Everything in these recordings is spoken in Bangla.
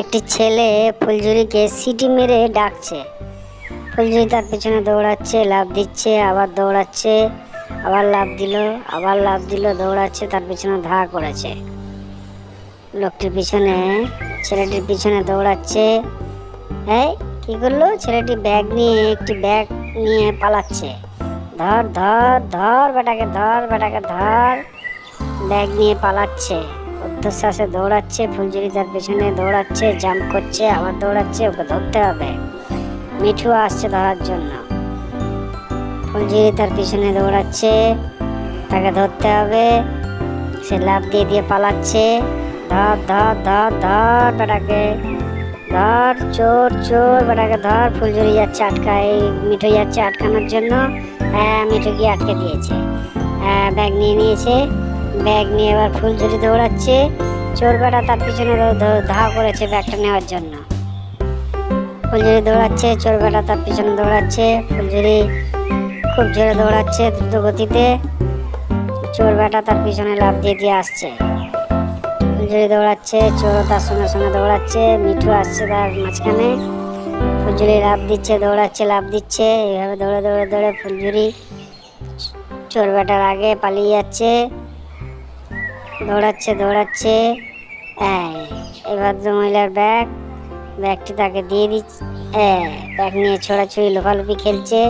একটি ছেলে ফুলঝুরিকে সিটি মেরে ডাকছে। ফুলঝুরি তার পেছনে দৌড়াচ্ছে লাভ দিচ্ছে, আবার দৌড়াচ্ছে, আবার লাভ দিল, আবার লাভ দিল, দৌড়াচ্ছে, তার পিছনে ধা করেছে। লোকটির পিছনে, ছেলেটির পিছনে দৌড়াচ্ছে। এই, কি করল? ছেলেটি ব্যাগ নিয়ে, একটি ব্যাগ নিয়ে পালাচ্ছে। ধর ধর ধর, বেটাকে ধর বেটাকে ধর। ব্যাগ নিয়ে পালাচ্ছে। উদ্ধশ্বাসে দৌড়াচ্ছে, ফুলঝুরি তার পেছনে দৌড়াচ্ছে, জাম্প করছে, আবার দৌড়াচ্ছে, ওকে ধরতে হবে। মিঠু আসছে ধরার জন্য। ফুলঝুরি তার পিছনে দৌড়াচ্ছে, তাকে ধরতে হবে। সে লাভ দিয়ে দিয়ে পালাচ্ছে। ধর ধর ধর ধর বেটাকে। ধর, চোর চোর বেটাকে ধর। ফুলঝুরি যাচ্ছে আটকায়, মিঠু যাচ্ছে আটকানোর জন্য। হ্যাঁ মিঠু গিয়ে আটকে দিয়েছে। হ্যাঁ ব্যাগ নিয়ে নিয়েছে। ব্যাগ নিয়ে এবার ফুলঝুরি দৌড়াচ্ছে। চোর তার পিছনে দৌ- দৌ- ধা করেছে ব্যাগটা নেওয়ার জন্য। ফুলঝুরি দৌড়াচ্ছে, চোর তার পিছনে দৌড়াচ্ছে ফুলঝুরি খুব জোরে দৌড়াচ্ছে দ্রুত গতিতে চোর বেটা তার পিছনে লাভ দিয়ে দিয়ে আসছে। ফুলঝুরি দৌড়াচ্ছে চোর তার সঙ্গে সঙ্গে দৌড়াচ্ছে, মিঠু আসছে তার মাঝখানে। ফুলঝুরি লাভ দিচ্ছে, দৌড়াচ্ছে লাভ দিচ্ছে, এইভাবে দৌড়ে দৌড়ে দৌড়ে ফুলঝুরি চোর বেটার আগে পালিয়ে যাচ্ছে। দৌড়াচ্ছে দৌড়াচ্ছে। এই এই ভদ্র মহিলার ব্যাগ। ব্যাগটি তাকে দিয়ে দিচ্ছে হ্যাঁ ব্যাগ নিয়ে ছোড়াছুড়ি লোকালুপি খেলছে।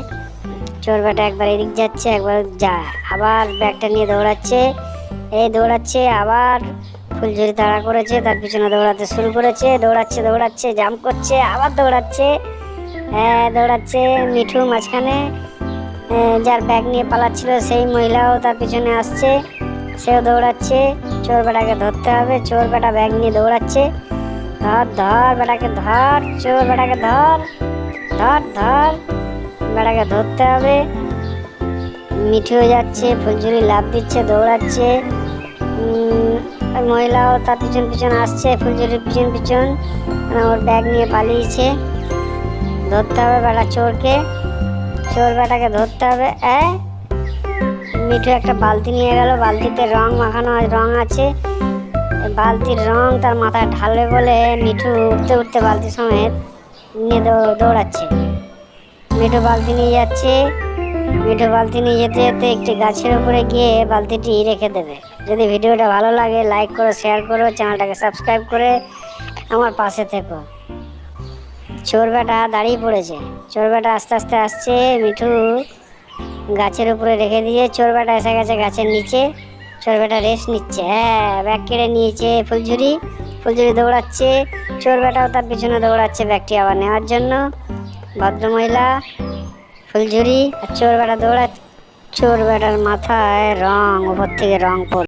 চোর বেটা একবার এদিক যাচ্ছে, একবার যা, আবার ব্যাগটা নিয়ে দৌড়াচ্ছে। এই দৌড়াচ্ছে, আবার ফুলঝুরি তাড়া করেছে, তার পিছনে দৌড়াতে শুরু করেছে। দৌড়াচ্ছে দৌড়াচ্ছে জাম্প করছে, আবার দৌড়াচ্ছে। হ্যাঁ দৌড়াচ্ছে মিঠু মাঝখানে। যার ব্যাগ নিয়ে পালাচ্ছিল, সেই মহিলাও তার পিছনে আসছে। সেও দৌড়াচ্ছে, চোর বেটাকে ধরতে হবে, চোর বেটা ব্যাগ নিয়ে দৌড়াচ্ছে। ধর ধর বেটাকে, ধর, চোর বেটাকে ধর ধর ধর বেটাকে ধরতে হবে। মিঠেও যাচ্ছে, ফুলঝুরি লাভ দিচ্ছে, দৌড়াচ্ছে। মহিলাও তার পিছন পিছন আসছে, ফুলঝুরির পিছন পিছন। মানে ওর ব্যাগ নিয়ে পালিয়েছে। ধরতে হবে বেটা চোরকে। চোর বেটাকে ধরতে হবে এ মিঠু একটা বালতি নিয়ে গেল, বালতিতে রং মাখানো রং আছে। বালতির রং তার মাথায় ঢালবে বলে মিঠু উঠতে উঠতে বালতি সমেত নিয়ে দৌড়াচ্ছে। মিঠু বালতি নিয়ে যাচ্ছে। মিঠু বালতি নিয়ে যেতে যেতে একটি গাছের উপরে গিয়ে বালতিটি রেখে দেবে। যদি ভিডিওটা ভালো লাগে লাইক করো শেয়ার করো, চ্যানেলটাকে সাবস্ক্রাইব করে আমার পাশে থেকো। চোর বেটা দাঁড়িয়ে পড়েছে। চোর বেটা আস্তে আস্তে আসছে। মিঠু গাছের উপরে রেখে দিয়ে চোর বেটা এসে গেছে গাছের নিচে। চোর বেটা রেস্ট নিচ্ছে। হ্যাঁ ব্যাগ কেড়ে নিয়েছে ফুলঝুরি। ফুলঝুরি দৌড়াচ্ছে। চোর বেটাও তার পিছনে দৌড়াচ্ছে ব্যাগটি আবার নেওয়ার জন্য। ভদ্রমহিলা, ফুলঝুরি আর চোর বেটা দৌড়া চোর বেটার মাথায় রং, উপর থেকে রং পড়